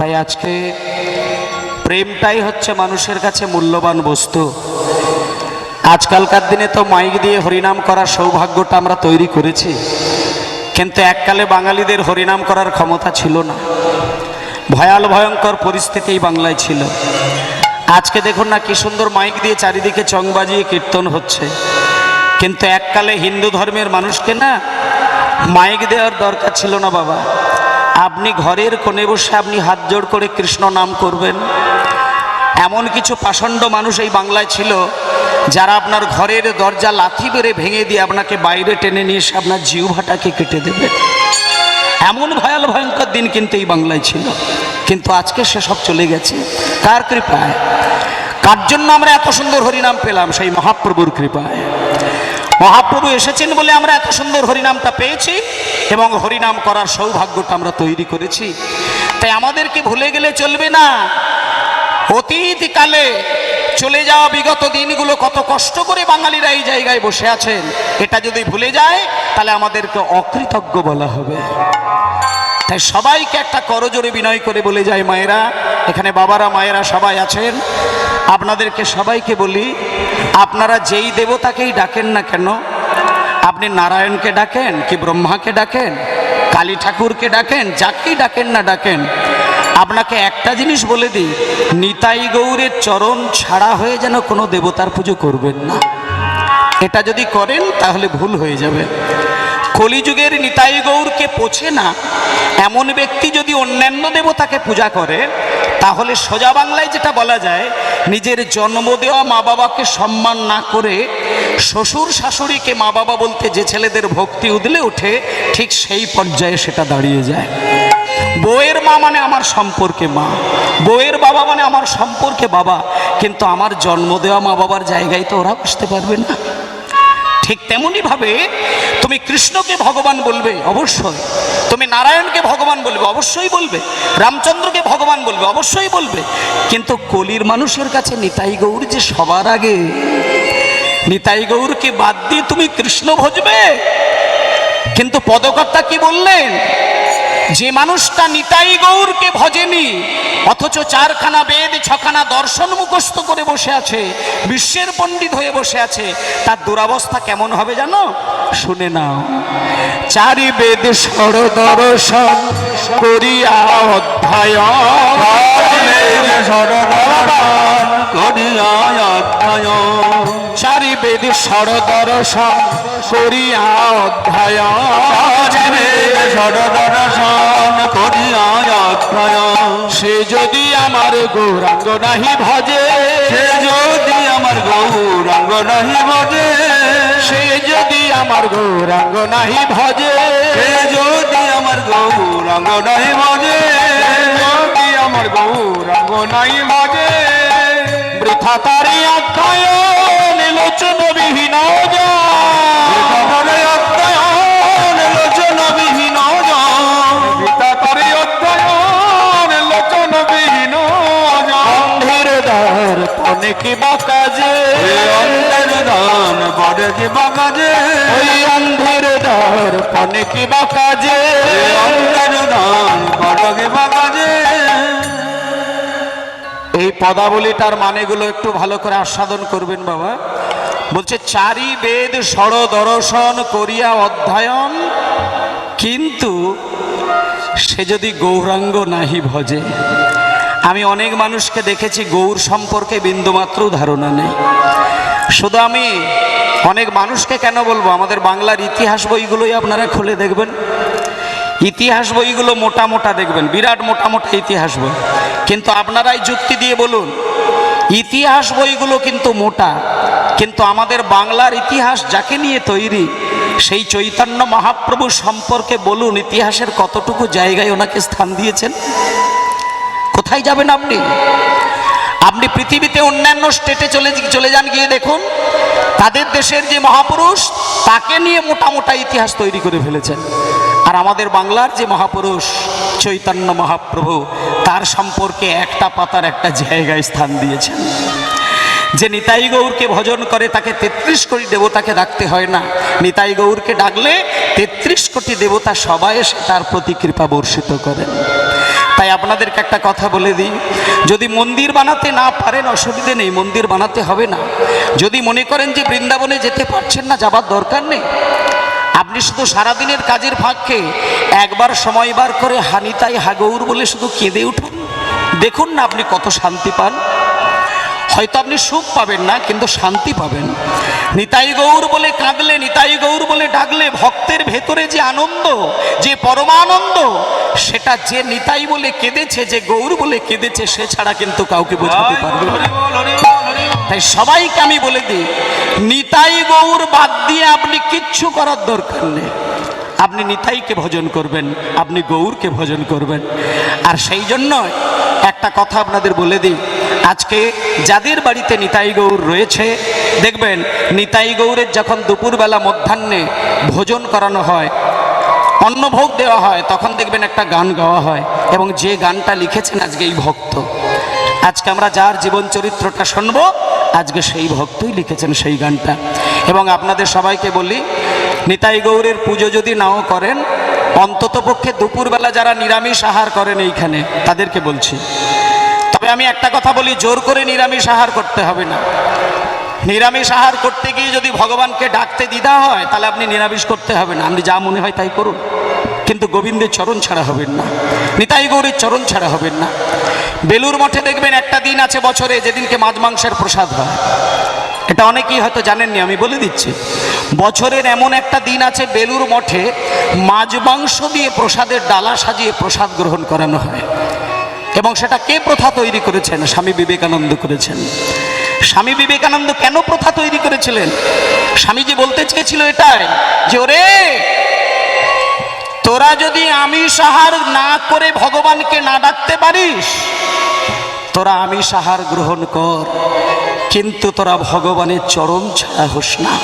তাই আজকে প্রেমটাই হচ্ছে মানুষের কাছে মূল্যবান বস্তু। আজকালকার দিনে তো মাইক দিয়ে হরিনাম করার সৌভাগ্যটা আমরা তৈরি করেছি, কিন্তু এককালে বাঙালিদের হরিনাম করার ক্ষমতা ছিল না। ভয়াল, ভয়ঙ্কর পরিস্থিতি বাংলায় ছিল। আজকে দেখুন না কি সুন্দর মাইক দিয়ে চারিদিকে চং বাজিয়ে কীর্তন হচ্ছে। কিন্তু এককালে হিন্দু ধর্মের মানুষকে না মাইক দেওয়ার দরকার ছিল না বাবা। আপনি ঘরের কোণে বসে আপনি হাত জোড় করে কৃষ্ণ নাম করবেন। এমন কিছু পাষণ্ড মানুষ এই বাংলায় ছিল, যারা আপনার ঘরের দরজা লাথি বেড়ে ভেঙে দিয়ে আপনাকে বাইরে টেনে নিয়ে এসে আপনার জিহ্বাটাকে কেটে দেবে। এমন ভয়াল, ভয়ঙ্কর দিন কিন্তু এই বাংলায় ছিল। কিন্তু আজকে সেসব চলে গেছে। কার কৃপায়? কার জন্য আমরা এত সুন্দর হরিনাম পেলাম? সেই মহাপ্রভুর কৃপায়। মহাপ্রভু এসেছেন বলে আমরা এত সুন্দর হরিনামটা পেয়েছি এবং হরিনাম করার সৌভাগ্যটা আমরা তৈরি করেছি। তাই আমাদেরকে ভুলে গেলে চলবে না। অতীতকালে চলে যাওয়া বিগত দিনগুলো কত কষ্ট করে বাঙালিরা এই জায়গায় বসে আছেন। এটা যদি ভুলে যায়, তাহলে আমাদেরকে অকৃতজ্ঞ বলা হবে। তাই সবাইকে একটা করজোরে বিনয় করে বলে যায় মায়েরা, এখানে বাবারা, মায়েরা সবাই আছেন। আপনাদেরকে সবাইকে বলি, আপনারা যেই দেবতাকেই ডাকেন না কেন, আপনি নারায়ণকে ডাকেন কি ব্রহ্মাকে ডাকেন, কালী ঠাকুরকে ডাকেন, যাকেই ডাকেন না ডাকেন, আপনাকে একটা জিনিস বলে দিই, নিতাই গৌরের চরণ ছাড়া হয়ে যেন কোনো দেবতার পুজো করবেন না। এটা যদি করেন তাহলে ভুল হয়ে যাবে। কলিযুগের নিতাই গৌরকে পোছে না, এমন ব্যক্তি যদি অন্যান্য দেবতাকে পূজা করে, তাহলে সোজা বাংলায় যেটা বলা যায়, নিজের জন্ম দেওয়া মা বাবাকে সম্মান না করে শ্বশুর শাশুড়িকে মা বাবা বলতে যে ছেলেদের ভক্তি উদলে ওঠে, ঠিক সেই পর্যায়ে সেটা দাঁড়িয়ে যায়। বউয়ের মা মানে আমার সম্পর্কে মা, বউয়ের বাবা মানে আমার সম্পর্কে বাবা, কিন্তু আমার জন্ম দেওয়া মা বাবার জায়গায় তো ওরা বুঝতে পারবে না। ঠিক তেমনি ভাবে তুমি কৃষ্ণকে ভগবান বলবে, অবশ্যই। তুমি নারায়ণকে ভগবান বলবে, অবশ্যই বলবে। রামচন্দ্রকে ভগবান বলবে, অবশ্যই বলবে। কিন্তু কলির মানুষের কাছে নিতাই গৌর যে সবার আগে, নিতাই গৌরকে বাদ দিয়ে তুমি কৃষ্ণ ভজবে। কিন্তু পদকর্তা কি বললেন? যে মানুষটা নিতাই গৌরকে ভজেনি, অথচ চারখানা বেদ, ছখানা দর্শন মুখস্থ করে বসে আছে, বিশ্বের পণ্ডিত হয়ে বসে আছে, তার দুরাবস্থা কেমন হবে জানো? শুনে নাও। চারি বেদ সর দর্শন করিয়া অধ্যায় চারি বেদ সর দর্শন করিয়া অধ্যায়। সে যদি আমার গৌরাঙ্গ নাহি ভজে সে যদি আমার গৌরাঙ্গ নাহি ভজে সে যদি আমার গৌরাঙ্গ নাহি ভজে সে যদি আমার গৌরাঙ্গ নাহি ভজে যদি আমার গৌরাঙ্গ নাহি ভজে বৃথা তারি অধ্যায় লোচন বিহীন তারে পদাবলীটার মানেগুলো একটু ভালো করে আস্বাদন করবেন বাবা। বলছে চারি বেদ সর দর্শন করিয়া অধ্যয়ন, কিন্তু সে যদি গৌরাঙ্গ নাহি ভজে। আমি অনেক মানুষকে দেখেছি, গৌর সম্পর্কে বিন্দুমাত্র ধারণা নেই। শুধু আমি অনেক মানুষকে কেন বলব? আমাদের বাংলার ইতিহাস বইগুলোই আপনারা খুলে দেখবেন। ইতিহাস বইগুলো মোটা মোটা দেখবেন, বিরাট মোটা মোটা ইতিহাস বই। কিন্তু আপনারাই যুক্তি দিয়ে বলুন, ইতিহাস বইগুলো কিন্তু মোটা, কিন্তু আমাদের বাংলার ইতিহাস যাকে নিয়ে তৈরি, সেই চৈতন্য মহাপ্রভু সম্পর্কে বলুন, ইতিহাসের কতটুকু জায়গায় ওনাকে স্থান দিয়েছেন? কোথায় যাবেন আপনি? আপনি পৃথিবীতে অন্যান্য স্টেটে চলে চলে যান গিয়ে দেখুন, তাদের দেশের যে মহাপুরুষ, তাকে নিয়ে মোটা মোটা ইতিহাস তৈরি করে ফেলেছেন। আর আমাদের বাংলার যে মহাপুরুষ চৈতন্য মহাপ্রভু, তার সম্পর্কে একটা পাতার একটা জায়গায় স্থান দিয়েছেন। যে নিতাই গৌরকে ভজন করে তাকে তেত্রিশ কোটি দেবতাকে ডাকতে হয় না। নিতাই গৌরকে ডাকলে তেত্রিশ কোটি দেবতা সবাই এসে তার প্রতি কৃপা বর্ষিত করেন তাই আপনাদেরকে একটা কথা বলে দিই, যদি মন্দির বানাতে না পারেন, অসুবিধে নেই, মন্দির বানাতে হবে না। যদি মনে করেন যে বৃন্দাবনে যেতে পারছেন না, যাবার দরকার নেই আপনি শুধু সারাদিনের কাজের ফাঁককে একবার সময় বার করে হানিতাই হাগৌর বলে শুধু কেঁদে উঠুন। দেখুন না আপনি কত শান্তি পান। হয়তো আপনি সুখ পাবেন না কিন্তু শান্তি পাবেন। নিতাই গৌর বলে কাঁদলে নিতাই গৌর বলে ডাকলে ভক্তের ভেতরে যে আনন্দ যে পরমানন্দ সেটা যে নিতাই বলে কেঁদেছে যে গৌর বলে কেঁদেছে সে ছাড়া কিন্তু কাউকে বোঝাতে পারবে না। তাই সবাইকে আমি বলে দিই, নিতাই গৌর বাদ দিয়ে আপনি কিচ্ছু করার দরকার নেই। আপনি নিতাইকে ভজন করবেন, আপনি গৌরকে ভজন করবেন। আর সেই জন্য একটা কথা আপনাদের বলে দিই, আজকে যাদের বাড়িতে নিতাই গৌর রয়েছে, দেখবেন নিতাই গৌরের যখন দুপুরবেলা মধ্যাহ্নে ভোজন করানো হয় অন্নভোগ দেওয়া হয়, তখন দেখবেন একটা গান গাওয়া হয় এবং যে গানটা লিখেছেন আজকে এই ভক্ত। আজকে আমরা যার জীবন চরিত্রটা শুনব আজকে সেই ভক্তই লিখেছেন সেই গানটা। এবং আপনাদের সবাইকে বলি, নিতাই গৌরের পুজো যদি নাও করেন, অন্তত পক্ষে দুপুরবেলা যারা নিরামিষ আহার করেন এইখানে, তাদেরকে বলছি। তবে আমি একটা কথা বলি, জোর করে নিরামিষ আহার করতে হবে না। নিরামিষ আহার করতে গিয়ে যদি ভগবানকে ডাকতে দিদা হয়, তাহলে আপনি নিরামিষ করতে হবে না। আপনি যা মনে হয় তাই করুন। কিন্তু গোবিন্দের চরণ ছাড়া হবেন না। নিতাই গৌরীর চরণ ছাড়া হবেন না। বেলুর মঠে দেখবেন একটা দিন আছে বছরে যেদিনকে মাছ মাংসের প্রসাদ হয়। এটা অনেকেই হয়তো জানেননি, আমি বলে দিচ্ছি। বছরের এমন একটা দিন আছে বেলুর মঠে মাছ মাংস দিয়ে প্রসাদের ডালা সাজিয়ে প্রসাদ গ্রহণ করানো হয়। এবং সেটা কে প্রথা তৈরি করেছেন? স্বামী বিবেকানন্দ করেছেন। স্বামী বিবেকানন্দ কেন প্রথা তৈরি করেছিলেন? স্বামীজি বলতে চেয়েছিল এটাই যে, ওরে তোরা যদি আমিষ সাহার না করে ভগবানকে না ডাকতে পারিস তোরা আমিষ সাহার গ্রহণ কর। কিন্তু তোরা ভগবানের চরম ছাড়া হোস না।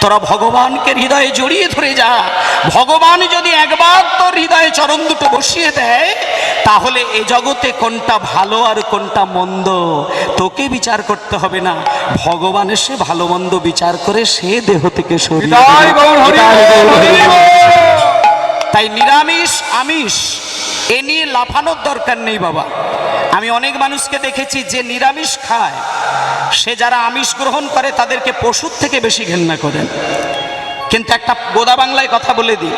তোরা ভগবানকে হৃদয়ে জড়িয়ে ধরে যা। ভগবান যদি একবার তোর হৃদয়ে চরণ দুটো বসিয়ে দেয় তাহলে এ জগতে কোনটা ভালো আর কোনটা মন্দ তোকে বিচার করতে হবে না। ভগবান এসে ভালো মন্দ বিচার করে সে দেহ থেকে সরিয়ে তাই নিরামিষ, আমিষ, এ নিয়ে লাফানোর দরকার নেই বাবা। আমি অনেক মানুষকে দেখেছি যে নিরামিষ খায়। সে যারা আমিষ গ্রহণ করে তাদেরকে পশুর থেকে বেশি ঘেন্না করেন। কিন্তু একটা গোদা বাংলায় কথা বলে দিই।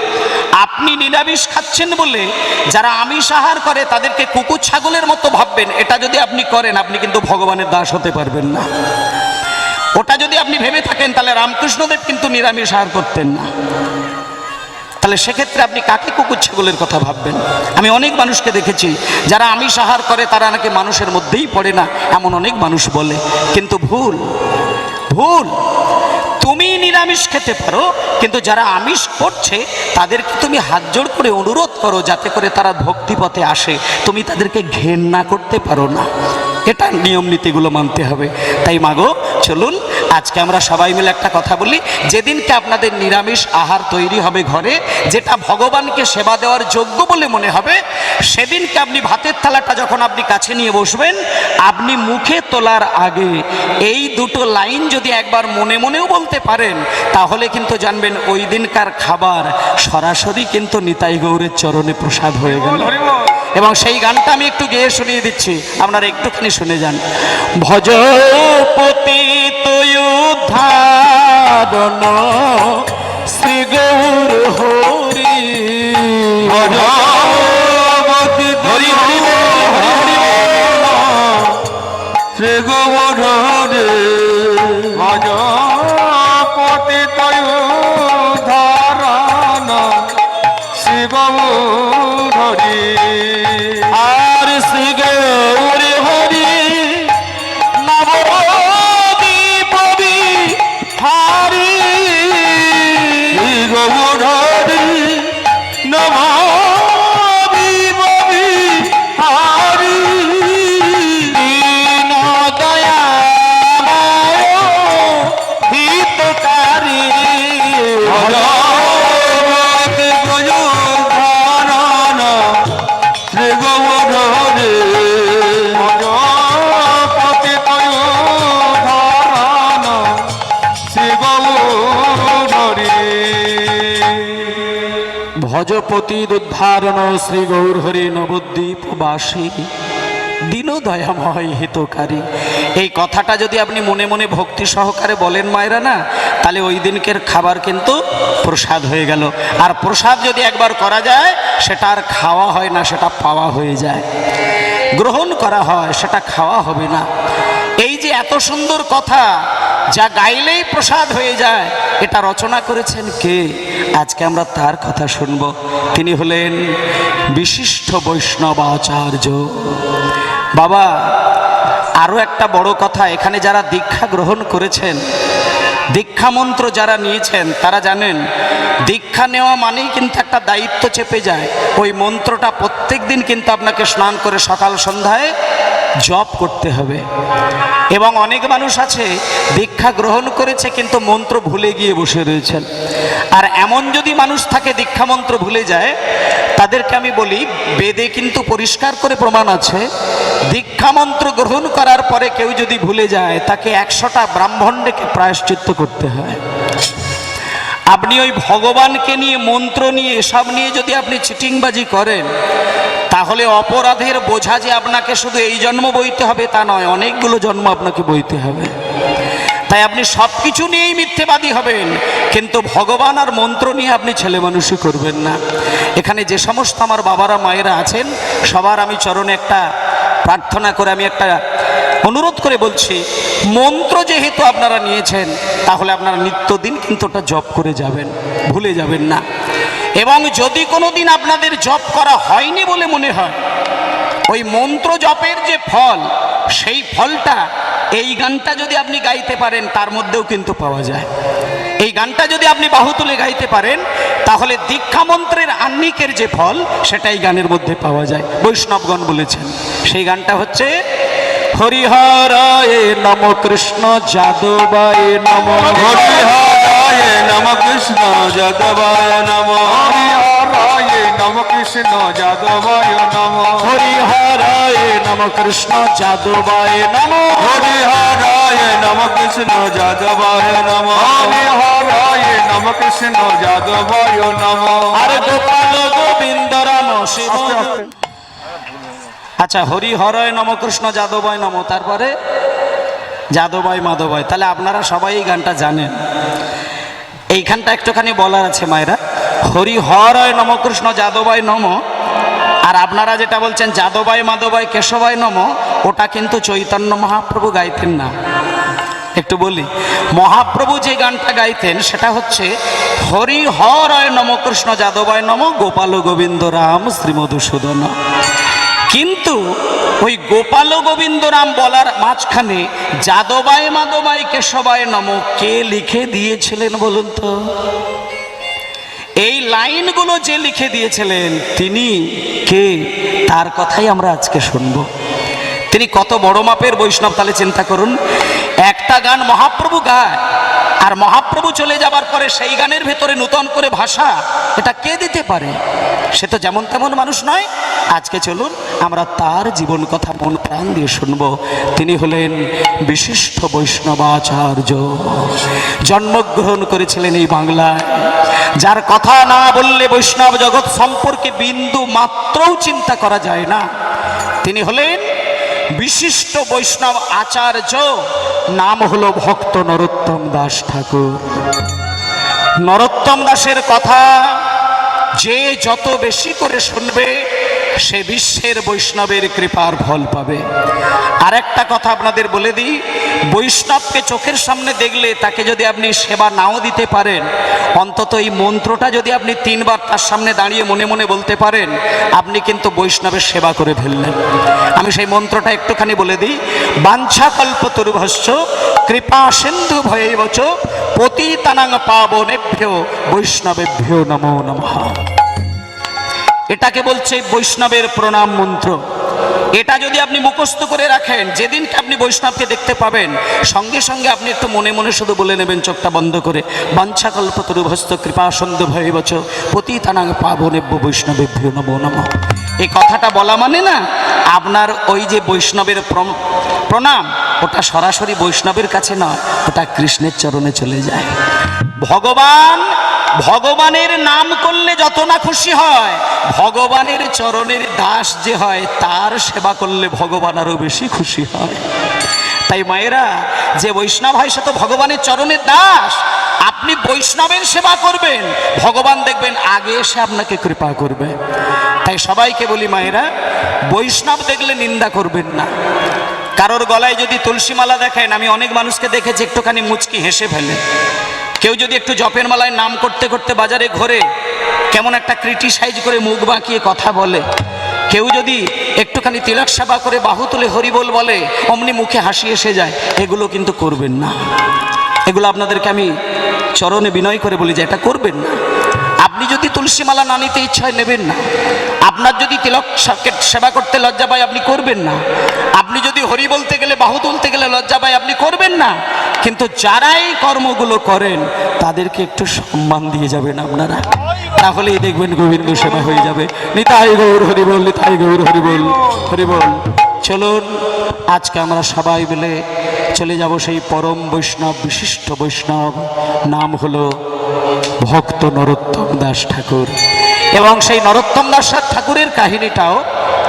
আপনি নিরামিষ খাচ্ছেন বলে যারা আমিষ আহার করে তাদেরকে কুকুর ছাগলের মতো ভাববেন, এটা যদি আপনি করেন, আপনি কিন্তু ভগবানের দাস হতে পারবেন না। ওটা যদি আপনি ভেবে থাকেন, তাহলে রামকৃষ্ণদেব কিন্তু নিরামিষ আহার করতেন না। তাহলে সেক্ষেত্রে আপনি কাকে কুকুর ছাগলের কথা ভাববেন? আমি অনেক মানুষকে দেখেছি, যারা আমিষ আহার করে, তারা নাকি মানুষের মধ্যেই পড়ে না, এমন অনেক মানুষ বলে। কিন্তু ভুল ভুল। তুমি নিরামিষ খেতে পারো, কিন্তু যারা আমিষ করছে, তাদেরকে তুমি হাত জোড় করে অনুরোধ করো, যাতে করে তারা ভক্তিপথে আসে। তুমি তাদেরকে ঘেন্না করতে পারো না। এটা নিয়ম নীতিগুলো মানতে হবে। তাই মাগো, চলুন আজকে আমরা সবাই মিলে একটা কথা বলি যেদিনকে আপনাদের নিরামিষ আহার তৈরি হবে ঘরে যেটা ভগবানকে সেবা দেওয়ার যোগ্য বলে মনে হবে সেদিনকে আপনি ভাতের থালাটা যখন আপনি কাছে নিয়ে বসবেন আপনি মুখে তোলার আগে এই দুটো লাইন যদি একবার মনে মনেও বলতে পারেন তাহলে কিন্তু জানবেন ওই দিনকার খাবার সরাসরি কিন্তু নিতাই গৌরের চরণে প্রসাদ হয়ে গেল। এবং সেই গানটা আমি একটু গেয়ে শুনিয়ে দিচ্ছি আপনারা একটুখানি শুনে যান। ভজ পতি উদ্ধারণ শ্রী গৌর হরি ভগবতী হরি হরি। শ্রী গৌর হরে ভজ ভজপতি উদ্ধারণ শ্রী হরি নবদ্বীপবাসী দিন দয়াময় হিতকারী। এই কথাটা যদি আপনি মনে মনে ভক্তি সহকারে বলেন মায়েরা না, তাহলে ওই দিনকের খাবার কিন্তু প্রসাদ হয়ে গেল। আর প্রসাদ যদি একবার করা যায়, সেটা আর খাওয়া হয় না, সেটা পাওয়া হয়ে যায়। গ্রহণ করা হয়, সেটা খাওয়া হবে না। এই যে এত সুন্দর কথা যা গাইলেই প্রসাদ হয়ে যায়, এটা রচনা করেছেন কে? আজকে আমরা তার কথা শুনব। তিনি হলেন বিশিষ্ট বৈষ্ণব আচার্য। বাবা আরও একটা বড় কথা, এখানে যারা দীক্ষা গ্রহণ করেছেন, দীক্ষা মন্ত্র যারা নিয়েছেন, তারা জানেন, দীক্ষা নেওয়া মানেই কিন্তু একটা দায়িত্ব চেপে যায়। ওই মন্ত্রটা প্রত্যেক দিন কিন্তু আপনাকে স্নান করে সকাল সন্ধ্যায় জপ করতে হবে। এবং অনেক মানুষ আছে, দীক্ষা গ্রহণ করেছে কিন্তু মন্ত্র ভুলে গিয়ে বসে রয়েছেন। আর এমন যদি মানুষ থাকে, দীক্ষা মন্ত্র ভুলে যায়, তাদেরকে আমি বলি, বেদে কিন্তু পরিষ্কার করে প্রমাণ আছে, দীক্ষা মন্ত্র গ্রহণ করার পরে কেউ যদি ভুলে যায়, তাকে একশোটা ব্রাহ্মণ্ডকে প্রায়শ্চিত্ত করতে হয়। আপনি ওই ভগবানকে নিয়ে মন্ত্র নিয়ে এসব নিয়ে যদি আপনি চিটিংবাজি করেন, তাহলে অপরাধের বোঝা যে আপনাকে শুধু এই জন্ম বইতে হবে তা নয়, অনেকগুলো জন্ম আপনাকে বইতে হবে। তাই আপনি সব কিছু নিয়েই মিথ্যেবাদী হবেন, কিন্তু ভগবান আর মন্ত্র নিয়ে আপনি ছেলে মানুষই করবেন না। এখানে যে সমস্ত আমার বাবারা, মায়েরা আছেন, সবার আমি চরণে একটা প্রার্থনা করে আমি একটা অনুরোধ করে বলছি, মন্ত্র যেহেতু আপনারা নিয়েছেন, তাহলে আপনারা নিত্যদিন কিন্তু ওটা জপ করে যাবেন, ভুলে যাবেন না। এবং যদি কোনো দিন আপনাদের জপ করা হয়নি বলে মনে হয়, ওই মন্ত্র জপের যে ফল, সেই ফলটা, এই গানটা যদি আপনি গাইতে পারেন, তার মধ্যেও কিন্তু পাওয়া যায়। এই গানটা যদি আপনি বাহু তুলে গাইতে পারেন, তাহলে দীক্ষা মন্ত্রের আন্নিকের যে ফল সেটা এই গানের মধ্যে পাওয়া যায়। বৈষ্ণবগণ বলেছেন, সেই গানটা হচ্ছে হরিহরায় নম কৃষ্ণ যাদবায় নম। হরিহরায় নম কৃষ্ণ যাদবায় নম। হরিহরায় নম কৃষ্ণ যাদবায় নম। হরিহরায় নম কৃষ্ণ যাদবায় নম। হরিহরায় নম কৃষ্ণ যাদবায় নম। হরিহরায় নম কৃষ্ণ যাদবায় নম। আর গোপাল গোবিন্দ রাম শিব। আচ্ছা হরি হরয় নম কৃষ্ণ যাদবায় নম। তারপরে যাদবাই মাধবাই তাহলে আপনারা সবাই এই গানটা জানেন। এইখানটা একটুখানি বলার আছে মায়েরা। হরি হরয় নম কৃষ্ণ যাদবাই নম। আর আপনারা যেটা বলছেন যাদবাই মাধবাই কেশবাই নম, ওটা কিন্তু চৈতন্য মহাপ্রভু গাইতেন না। একটু বলি, মহাপ্রভু যে গানটা গাইতেন, সেটা হচ্ছে, হরি হরয় নম কৃষ্ণ যাদবায় নম, গোপাল গোবিন্দ রাম শ্রীমধুসূদন। কিন্তু ওই গোপাল গোবিন্দ রাম বলার মাঝখানে যাদবায় মাদবাইকে কেশবায় নম, কে লিখে দিয়েছিলেন বলুন তো? এই লাইনগুলো যে লিখে দিয়েছিলেন, তিনি কে? তার কথাই আমরা আজকে শুনব। তিনি কত বড় মাপের বৈষ্ণব, তাহলে চিন্তা করুন। একটা গান মহাপ্রভু গায়, আর মহাপ্রভু চলে যাবার পরে সেই গানের ভেতরে নূতন করে ভাষা, এটা কে দিতে পারে? সে তো যেমন তেমন মানুষ নয়। আজকে চলুন, আমরা তার জীবন কথা মন প্রাণ দিয়ে শুনব। তিনি হলেন বিশিষ্ট বৈষ্ণবাচার্য জন্মগ্রহণ করেছিলেন এই বাংলায়। যার কথা না বললে বৈষ্ণব জগৎ সম্পর্কে বিন্দু মাত্রও চিন্তা করা যায় না। তিনি হলেন বিশিষ্ট বৈষ্ণব আচার্য, নাম হলো ভক্ত নরোত্তম দাস ঠাকুর। নরোত্তম দাসের কথা যে যত বেশি করে শুনবে সে বিশ্বের বৈষ্ণবের কৃপার ফল পাবে। আর একটা কথা আপনাদের বলে দিই, বৈষ্ণবকে চোখের সামনে দেখলে তাকে যদি আপনি সেবা নাও দিতে পারেন, অন্তত এই মন্ত্রটা যদি আপনি তিনবার তার সামনে দাঁড়িয়ে মনে মনে বলতে পারেন, আপনি কিন্তু বৈষ্ণবের সেবা করে ফেললেন। আমি সেই মন্ত্রটা একটুখানি বলে দিই বাঞ্ছাকল্প তরুভস্য কৃপা সিন্ধু ভয়েবচ পতিতানাং পাবনেভ্য, বৈষ্ণবেভ্য নমো নমঃ। এটাকে বলছে বৈষ্ণবের প্রণাম মন্ত্র। এটা যদি আপনি মুখস্থ করে রাখেন, যেদিনকে আপনি বৈষ্ণবকে দেখতে পাবেন, সঙ্গে সঙ্গে আপনি একটু মনে মনে শুধু বলে নেবেন, চোখটা বন্ধ করে বাঞ্ছাকল্প তরুভস্ত কৃপা সন্ধ ভয়বচ পতিতানাং পাবনেব্য বৈষ্ণবেভ্য নমো নম। এই কথাটা বলা মানে না, আপনার ওই যে বৈষ্ণবের প্রণাম, ওটা সরাসরি বৈষ্ণবের কাছে নয়, ওটা কৃষ্ণের চরণে চলে যায়। ভগবান ভগবানের নাম করলে যত না খুশি হয়, ভগবানের চরণের দাস যে হয়, তার সেবা করলে ভগবান আরও বেশি খুশি হয়। তাই মায়েরা, যে বৈষ্ণব হয় সে তো ভগবানের চরণের দাস। আপনি বৈষ্ণবের সেবা করবেন, ভগবান দেখবেন আগে এসে আপনাকে কৃপা করবে। তাই সবাইকে বলি মায়েরা, বৈষ্ণব দেখলে নিন্দা করবেন না। কারোর গলায় যদি তুলসী মালা দেখেন আমি অনেক মানুষকে দেখেছি, একটুখানি মুচকি হেসে ফেলে। কেউ যদি একটু জপের মালায় নাম করতে করতে বাজারে ঘোরে, কেমন একটা ক্রিটিসাইজ করে মুখ বাঁকিয়ে কথা বলে। কেউ যদি একটুখানি তিলক সেবা করে বাহু তুলে হরিবোল বলে, অমনি মুখে হাসি এসে যায়, এগুলো কিন্তু করবেন না। এগুলো আপনাদেরকে আমি চরণে বিনয় করে বলি যে এটা করবেন না। আপনি যদি তুলসী মালা না নিতে ইচ্ছায় নেবেন না, আপনার যদি তিলক সেবা করতে লজ্জা পায় আপনি করবেন না। আপনি যদি হরি বলতে গেলে, বাহু তুলতে গেলে লজ্জা পায় আপনি করবেন না। কিন্তু যারাই কর্মগুলো করেন, তাদেরকে একটু সম্মান দিয়ে যাবেন আপনারা। তাহলেই দেখবেন গোবিন্দ সেবা হয়ে যাবে। নিতাই গৌর, হরি বল, নিতাই গৌর, হরি বল হরি বল। চলুন, আজকে আমরা সবাই মিলে চলে যাব সেই পরম বৈষ্ণব, বিশিষ্ট বৈষ্ণব। নাম হলো ভক্ত নরোত্তম দাস ঠাকুর। এবং সেই নরোত্তম দাস ঠাকুরের কাহিনীটাও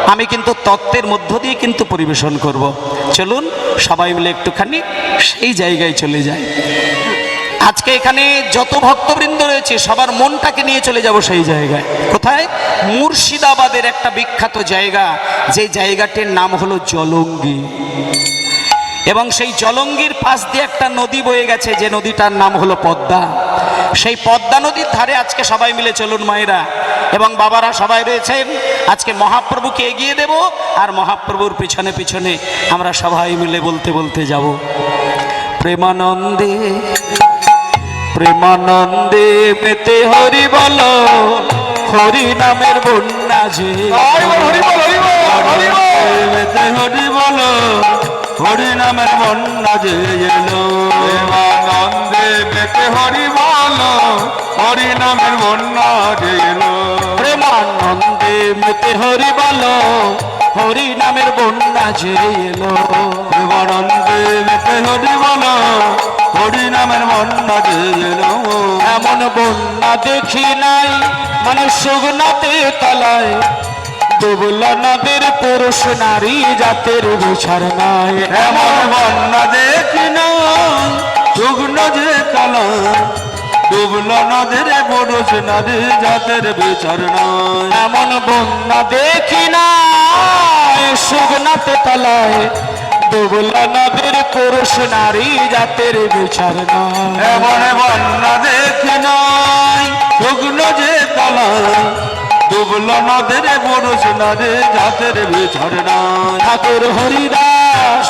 আমি কিন্তু তত্ত্বের মধ্য দিয়ে কিন্তু পরিবেশন করব। চলুন, সবাই মিলে একটুখানি সেই জায়গায় চলে যাই। আজকে এখানে যত ভক্তবৃন্দ রয়েছে, সবার মনটাকে নিয়ে চলে যাব সেই জায়গায়। কোথায়? মুর্শিদাবাদের একটা বিখ্যাত জায়গা। যে জায়গাটির নাম হলো জলঙ্গি। এবং সেই জলঙ্গির পাশ দিয়ে একটা নদী বয়ে গেছে, যে নদীটার নাম হলো পদ্মা। সেই পদ্মা নদীর ধারে আজকে সবাই মিলে চলুন মায়েরা। এবং বাবারা সবাই রয়েছেন। আজকে মহাপ্রভুকে এগিয়ে দেব আর মহাপ্রভুর পিছনে পিছনে আমরা সবাই মিলে বলতে বলতে যাব। প্রেমানন্দে প্রেমানন্দে পেতে হরি বল হরি নামের বন্যা যে। হরি বল হরি নামের বন্যা যে। হরি নামের বন্যা এলো প্রেমানন্দে মেতে হরি বল হরি নামের বন্যা যে এলো প্রেমানন্দে মেতে হরি বল হরি নামের বন্যা যে এলো এমন বন্যা দেখি নাই মানে সুগনাতে তলায়। ডুবলা নদের পুরুষ নারী জাতের বিচার নাই। এমন বন্যা দেখি না শুকন যে কালা ডুবল নদের পুরুষ নদী জাতের বিচার নয়। এমন বন্যা দেখি না সুগনাতে তলায়। ডুবলা নদের পুরুষ নারী জাতের বিচার নাই এমন বন্যা দেখি নাই শুকন যে কালা ডুবল নদের পুরুষ নদী জাতের বিচার নয়। ঠাকুর হরিদাস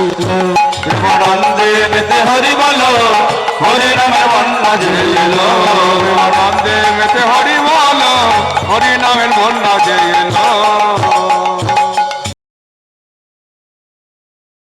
মেতে হরি বলো, হরি নামের বন্যা জেলো প্রেমানন্দে মেতে হরি বলো, হরি নামের বন্যা এলো